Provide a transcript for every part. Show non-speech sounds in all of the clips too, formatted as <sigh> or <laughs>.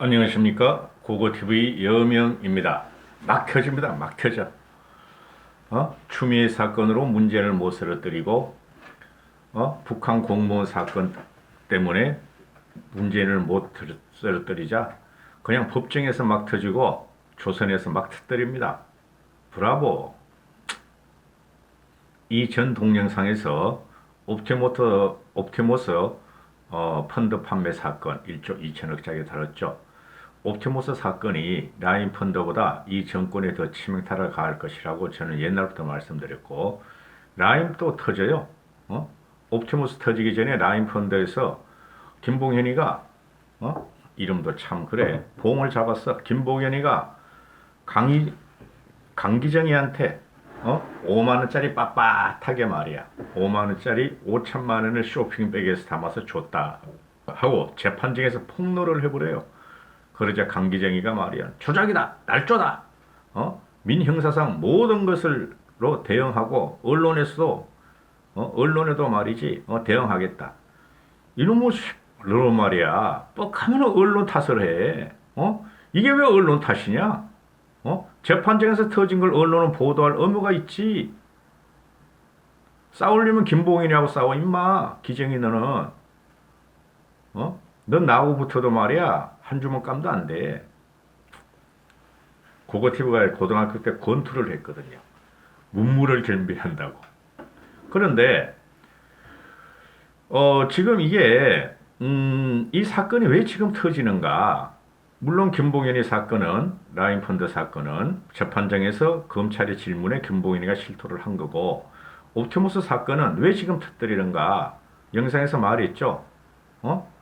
안녕하십니까 고고TV 여명입니다 막 켜집니다 막 켜져 어? 추미애 사건으로 문제를 못 쓰러뜨리고 어? 북한 공무원 사건 때문에 문제를 못 쓰러뜨리자 그냥 법정에서 막 터지고 조선에서 막 터뜨립니다 브라보 이 전 동영상에서 옵티모스 어, 펀드 판매 사건 1조 2천억짜리 다뤘죠. 옵티모스 사건이 라인 펀드보다 이 정권에 더 치명타를 가할 것이라고 저는 옛날부터 말씀드렸고 라인 또 터져요. 어? 옵티모스 터지기 전에 라인 펀드에서 김봉현이가 어? 이름도 참 그래 봉을 잡았어. 김봉현이가 강희 강기정이한테 어? 5만 원짜리 빳빳하게 말이야. 5만 원짜리 5천만 원을 쇼핑백에서 담아서 줬다. 하고 재판정에서 폭로를 해버려요. 그러자 강기정이가 말이야. 조작이다. 날조다. 어? 민형사상 모든 것을로 대응하고 언론에서도 어? 언론에도 말이지 어? 대응하겠다. 이놈의 너 말이야. 뻑하면 언론 탓을 해. 어? 이게 왜 언론 탓이냐? 어? 재판정에서 터진 걸 언론은 보도할 의무가 있지. 싸우려면 김봉인이하고 싸워 임마. 기정이 너는. 어? 넌 나하고 붙어도 말이야. 한 주먹 감도 안 돼. 고고티브가 고등학교 때 권투를 했거든요. 문무를 준비한다고. 그런데 어, 지금 이게 음, 이 사건이 왜 지금 터지는가? 물론 김봉현이 사건은 라인펀드 사건은 재판장에서 검찰의 질문에 김봉현이가 실토를 한 거고 옵티머스 사건은 왜 지금 터뜨리는가? 영상에서 말했죠. 어?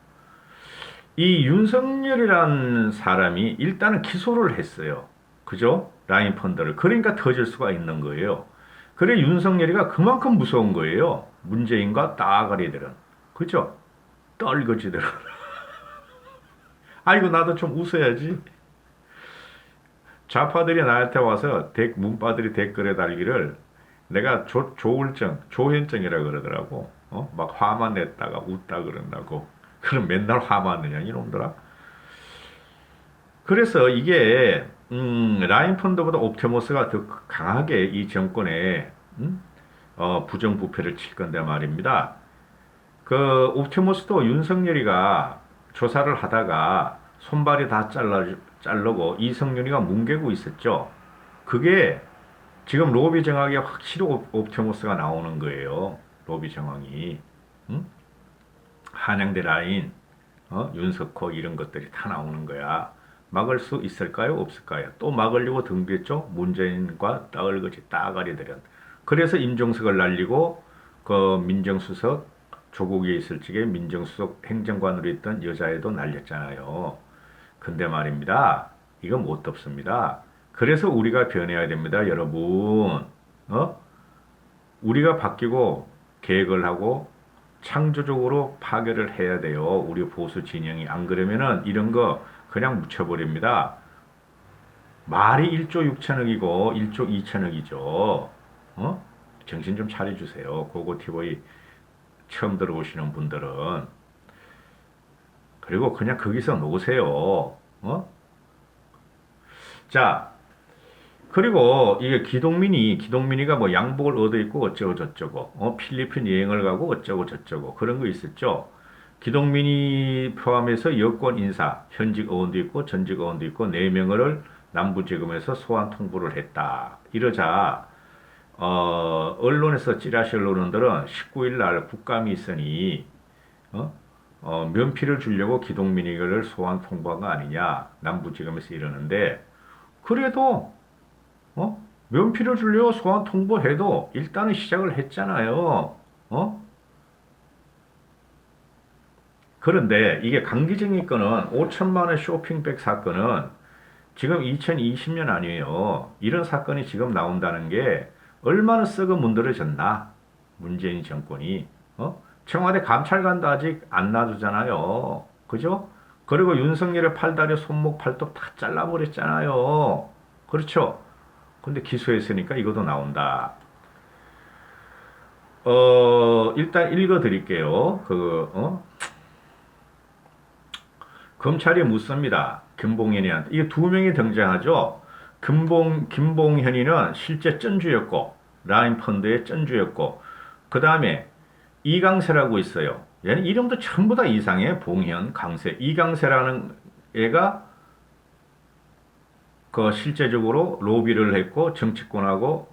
이 윤석열이라는 사람이 일단은 기소를 했어요. 그죠? 라인펀드를. 그러니까 터질 수가 있는 거예요. 그래 윤석열이가 그만큼 무서운 거예요. 문재인과 따가리들은. 그죠? 떨거지들은. <laughs> 아이고 나도 좀 웃어야지. 좌파들이 나한테 와서 덱, 문파들이 댓글에 달기를 내가 조, 조울증, 조현증이라 그러더라고. 어? 막 화만 냈다가 웃다 그런다고. 그럼 맨날 화만 내냐 이놈들아. 그래서 이게 음, 라인 펀드보다 옵티머스가 더 강하게 이 정권에 음? 어, 부정부패를 칠 건데 말입니다. 그 옵티머스도 윤석열이가 조사를 하다가 손발이 다 잘라 자르고 이성윤이가 뭉개고 있었죠. 그게 지금 로비 정황에 확실히 옵- 옵티머스가 나오는 거예요. 로비 정황이. 응? 한양대 라인, 어? 윤석호 이런 것들이 다 나오는 거야. 막을 수 있을까요? 없을까요? 또 막으려고 등비했죠. 문재인과 따을거지 따가리들은. 그래서 임종석을 날리고 그 민정수석 조국에 있을 적에 민정수석 행정관으로 있던 여자애도 날렸잖아요. 근데 말입니다. 이거 못 덮습니다. 그래서 우리가 변해야 됩니다, 여러분. 어? 우리가 바뀌고 계획을 하고 창조적으로 파괴를 해야 돼요. 우리 보수 진영이 안 그러면은 이런 거 그냥 묻혀버립니다. 말이 1조 6천억이고 1조 2천억이죠. 어? 정신 좀 차려주세요. 고고티브이 처음 들어오시는 분들은 그리고 그냥 거기서 놓으세요. 어? 자, 그리고 이게 기동민이 기동민이가 뭐 양복을 얻어 입고 어쩌고 저쩌고 어 필리핀 여행을 가고 어쩌고 저쩌고 그런 거 있었죠. 기동민이 포함해서 여권 인사 현직 의원도 있고 전직 의원도 있고 네 명을 남부지검에서 소환 통보를 했다. 이러자 어, 언론에서 찌라시 언론들은 19일 날 국감이 있으니 어? 어, 면피를 주려고 기동민이를 소환 통보한 거 아니냐 남부지검에서 이러는데 그래도 어? 면피를 주려고 소환 통보해도 일단은 시작을 했잖아요. 어? 그런데 이게 강기정이 건은 5천만 원 쇼핑백 사건은 지금 2020년 아니에요. 이런 사건이 지금 나온다는 게 얼마나 썩어 문드러졌나? 문재인 정권이 어? 청와대 감찰관도 아직 안 놔두잖아요. 그죠? 그리고 윤석열의 팔다리 손목 팔뚝 다 잘라버렸잖아요. 그렇죠? 근데 기소했으니까 이것도 나온다. 어, 일단 읽어 드릴게요. 그, 어? 검찰이 묻습니다. 김봉현이한테. 이게 두 명이 등장하죠. 김봉, 김봉현이는 실제 쩐주였고, 라인펀드의 쩐주였고, 그 다음에 이강세라고 있어요. 얘는 이름도 전부 다 이상해. 봉현, 강세. 이강세라는 애가 그 실제적으로 로비를 했고 정치권하고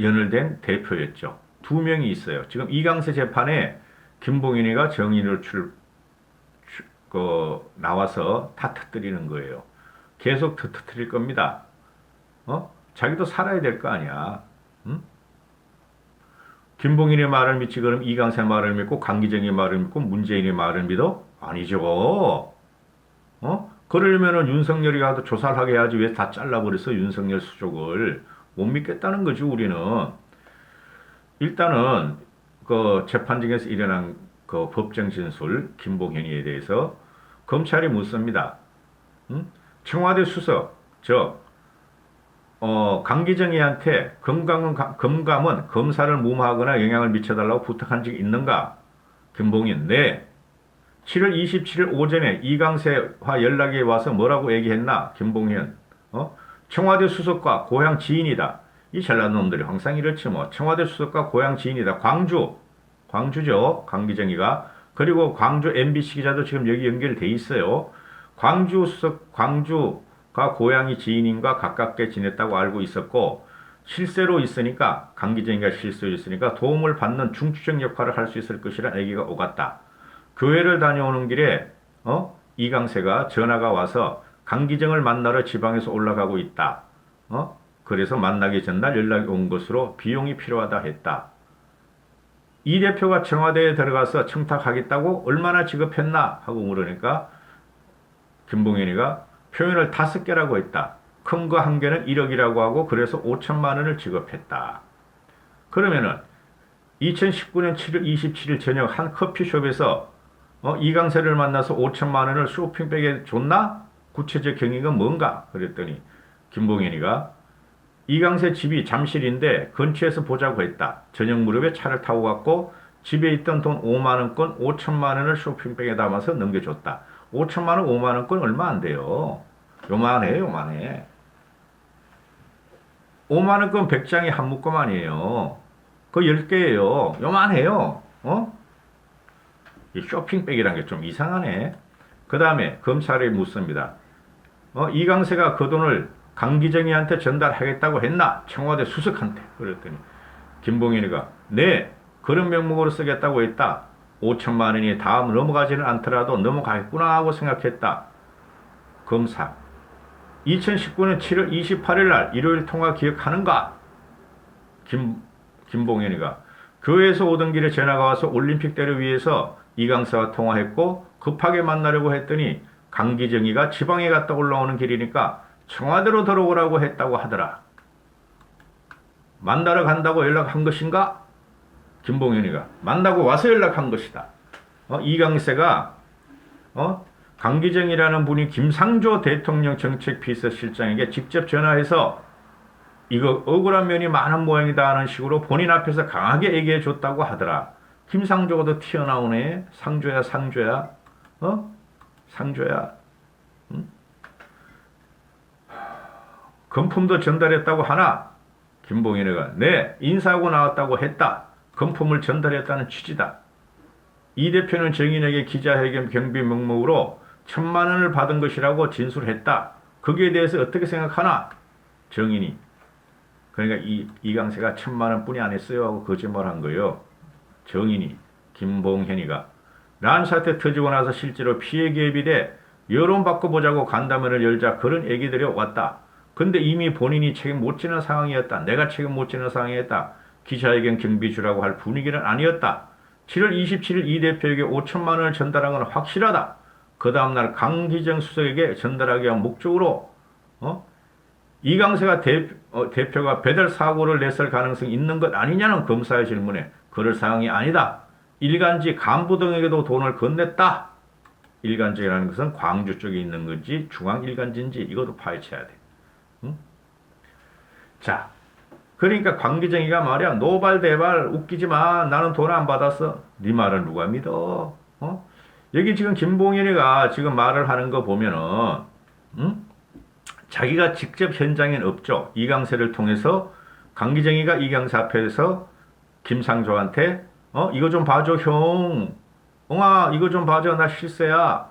연을된 대표였죠. 두 명이 있어요. 지금 이강세 재판에 김봉현이가 정인을 출, 출- 그 나와서 다 터뜨리는 거예요. 계속 터- 터뜨릴 겁니다. 어? 자기도 살아야 될 거 아니야. 응? 김봉인의 말을 믿지 그럼 이강세 말을 믿고 강기정의 말을 믿고 문재인의 말을 믿어? 아니죠. 어? 그러려면은 윤석열이 가도 조사를 하게 해야지 왜 다 잘라버렸어 윤석열 수족을 못 믿겠다는 거지 우리는 일단은 그 재판정에서 일어난 그 법정 진술 김봉현이에 대해서 검찰이 묻습니다. 응? 청와대 수석 저 어, 강기정이한테 검감은, 검감은 검사를 무마하거나 영향을 미쳐달라고 부탁한 적이 있는가? 김봉인, 네. 7월 27일 오전에 이강세와 연락이 와서 뭐라고 얘기했나? 김봉현, 어? 청와대 수석과 고향 지인이다. 이 잘난 놈들이 항상 이렇지 뭐. 청와대 수석과 고향 지인이다. 광주, 광주죠. 강기정이가. 그리고 광주 MBC 기자도 지금 여기 연결돼 있어요. 광주 수석, 광주가 고향이 지인인과 가깝게 지냈다고 알고 있었고, 실세로 있으니까, 강기정이가 실세로 있으니까 도움을 받는 중추적 역할을 할 수 있을 것이라 얘기가 오갔다. 교회를 다녀오는 길에, 어? 이강세가 전화가 와서 강기정을 만나러 지방에서 올라가고 있다. 어? 그래서 만나기 전날 연락이 온 것으로 비용이 필요하다 했다. 이 대표가 청와대에 들어가서 청탁하겠다고 얼마나 지급했나 하고 물으니까 김봉현이가 표현을 다섯 개라고 했다. 큰 거 한 개는 1억이라고 하고 그래서 5천만 원을 지급했다. 그러면은 2019년 7월 27일 저녁 한 커피숍에서 어, 이강세를 만나서 5천만 원을 쇼핑백에 줬나? 구체적 경위가 뭔가? 그랬더니 김봉현이가 이강세 집이 잠실인데 근처에서 보자고 했다. 저녁 무렵에 차를 타고 갔고 집에 있던 돈 5만 원권 5천만 원을 쇼핑백에 담아서 넘겨줬다. 5천만 원, 5만 원권 얼마 안 돼요. 요만해, 요만해. 5만 원권 100장이 한 묶음 아니에요. 그 10개예요. 요만해요. 어? 이 쇼핑백이란 게 좀 이상하네. 그 다음에 검찰이 묻습니다. 어, 이강세가 그 돈을 강기정이한테 전달하겠다고 했나? 청와대 수석한테. 그랬더니 김봉현이가 네 그런 명목으로 쓰겠다고 했다. 5천만 원이 다음 넘어가지는 않더라도 넘어가겠구나 하고 생각했다. 검사 2019년 7월 28일 날 일요일 통화 기억하는가? 김, 김봉현이가 교회에서 오던 길에 전화가 와서 올림픽 대를 위해서 이 강사와 통화했고 급하게 만나려고 했더니 강기정이가 지방에 갔다 올라오는 길이니까 청와대로 들어오라고 했다고 하더라. 만나러 간다고 연락한 것인가? 김봉현이가 만나고 와서 연락한 것이다. 어, 이강세가 어? 강기정이라는 분이 김상조 대통령 정책비서실장에게 직접 전화해서 이거 억울한 면이 많은 모양이다 하는 식으로 본인 앞에서 강하게 얘기해 줬다고 하더라. 김상조가 더 튀어나오네. 상조야, 상조야. 어? 상조야. 응? 금품도 전달했다고 하나? 김봉현이가 네, 인사하고 나왔다고 했다. 금품을 전달했다는 취지다. 이 대표는 정인에게 기자회견 경비 명목으로 천만 원을 받은 것이라고 진술했다. 거기에 대해서 어떻게 생각하나? 정인이. 그러니까 이, 이강세가 천만 원뿐이 안 했어요 하고 거짓말한 거예요. 정인이, 김봉현이가. 란 사태 터지고 나서 실제로 피해 개입이 돼 여론받고 보자고 간담회를 열자 그런 얘기들이 왔다. 근데 이미 본인이 책임 못 지는 상황이었다. 내가 책임 못 지는 상황이었다. 기자회견 경비 주라고 할 분위기는 아니었다. 7월 27일 이 대표에게 5천만 원을 전달한 건 확실하다. 그 다음날 강기정 수석에게 전달하기 위한 목적으로 어? 이강세가 대, 어, 대표가 배달 사고를 냈을 가능성이 있는 것 아니냐는 검사의 질문에 그럴 상황이 아니다. 일간지 간부 등에게도 돈을 건넸다. 일간지라는 것은 광주 쪽에 있는 건지 중앙 일간지인지 이것도 파헤쳐야 돼. 응? 자, 그러니까 광기정이가 말이야 노발대발 웃기지 마. 나는 돈 안 받았어. 네 말을 누가 믿어? 어? 여기 지금 김봉현이가 지금 말을 하는 거 보면은, 음? 자기가 직접 현장엔 없죠. 이강세를 통해서 강기정이가 이강세 앞에서 김상조한테 어 이거 좀 봐줘 형. 엉아 이거 좀 봐줘 나 실세야.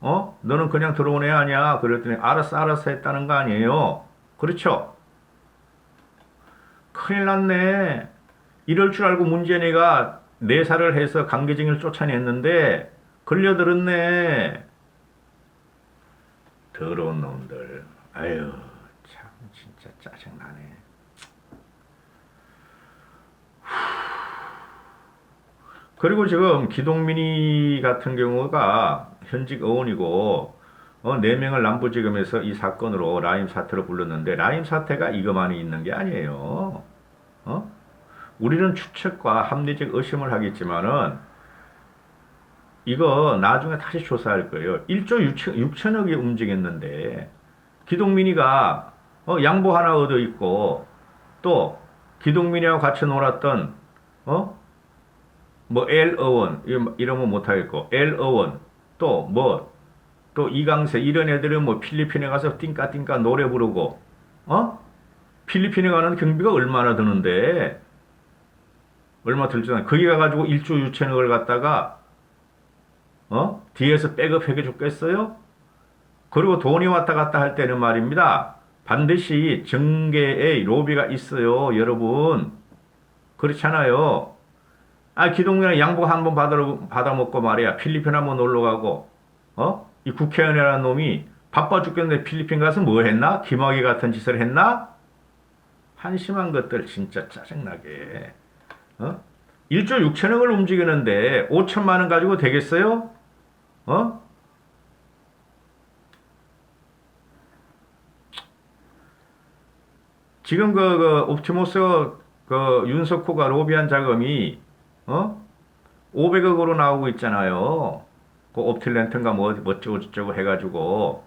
어 너는 그냥 들어온 애 아니야. 그랬더니 알았어 알았어 했다는 거 아니에요. 그렇죠. 큰일 났네. 이럴 줄 알고 문재인이가 내사를 해서 강기정을 쫓아냈는데 걸려들었네. 더러운 놈들. 아유, 참 진짜 짜증나네. 그리고 지금 기동민이 같은 경우가 현직 의원이고 어, 4명을 남부지검에서 이 사건으로 라임 사태로 불렀는데 라임 사태가 이것만이 있는 게 아니에요. 어? 우리는 추측과 합리적 의심을 하겠지만은 이거 나중에 다시 조사할 거예요. 1조 6천, 6천억이 움직였는데 기동민이가 어, 양보 하나 얻어 있고 또 기동민이하고 같이 놀았던 어? 뭐 이러- 이러면 못하겠고 의원 또 뭐 또 이강세 이런 애들은 뭐 필리핀에 가서 띵까 띵까 노래 부르고 어? 필리핀에 가는 경비가 얼마나 드는데 얼마 들지 않아 거기 가가지고 1조 6천억을 갖다가 어? 뒤에서 백업 해게 줬겠어요? 그리고 돈이 왔다 갔다 할 때는 말입니다. 반드시 정계에 로비가 있어요, 여러분. 그렇잖아요. 아, 기동민이 양복 한 번 받아, 받아먹고 말이야. 필리핀 한 번 놀러 가고, 어? 이 국회의원이라는 놈이 바빠 죽겠는데 필리핀 가서 뭐 했나? 김학의 같은 짓을 했나? 한심한 것들 진짜 짜증나게. 어? 1조 6천억을 움직이는데 5천만 원 가지고 되겠어요? 어? 지금 그, 그 옵티머스 그 윤석호가 로비한 자금이 어? 500억으로 나오고 있잖아요. 그 옵틸렌트인가 뭐 어쩌고 저쩌고 해가지고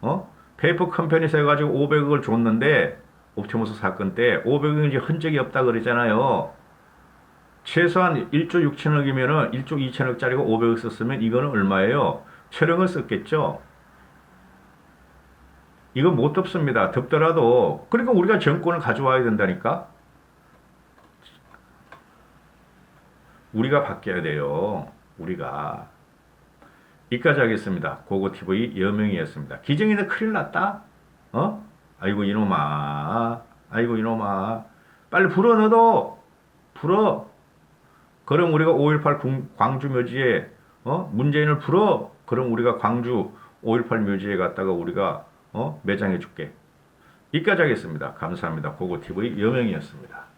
어? 페이퍼 컴퍼니에서 해가지고 500억을 줬는데 옵티머스 사건 때 500억인지 흔적이 없다 그러잖아요. 최소한 1조 6천억이면은 1조 2천억짜리가 500억 썼으면 이거는 얼마예요? 철억을 썼겠죠. 이거 못 덮습니다. 덮더라도 그러니까 우리가 정권을 가져와야 된다니까. 우리가 바뀌어야 돼요. 우리가 이까지 하겠습니다. 고고 TV 여명이었습니다. 기정이는 큰일 났다. 어? 아이고 이놈아. 아이고 이놈아. 빨리 불어 넣어. 불어. 그럼 우리가 5.18 광주 묘지에 어? 문재인을 불어. 그럼 우리가 광주 5.18 묘지에 갔다가 우리가 어? 매장해 줄게. 이까지 하겠습니다. 감사합니다. 고고 TV 여명이었습니다.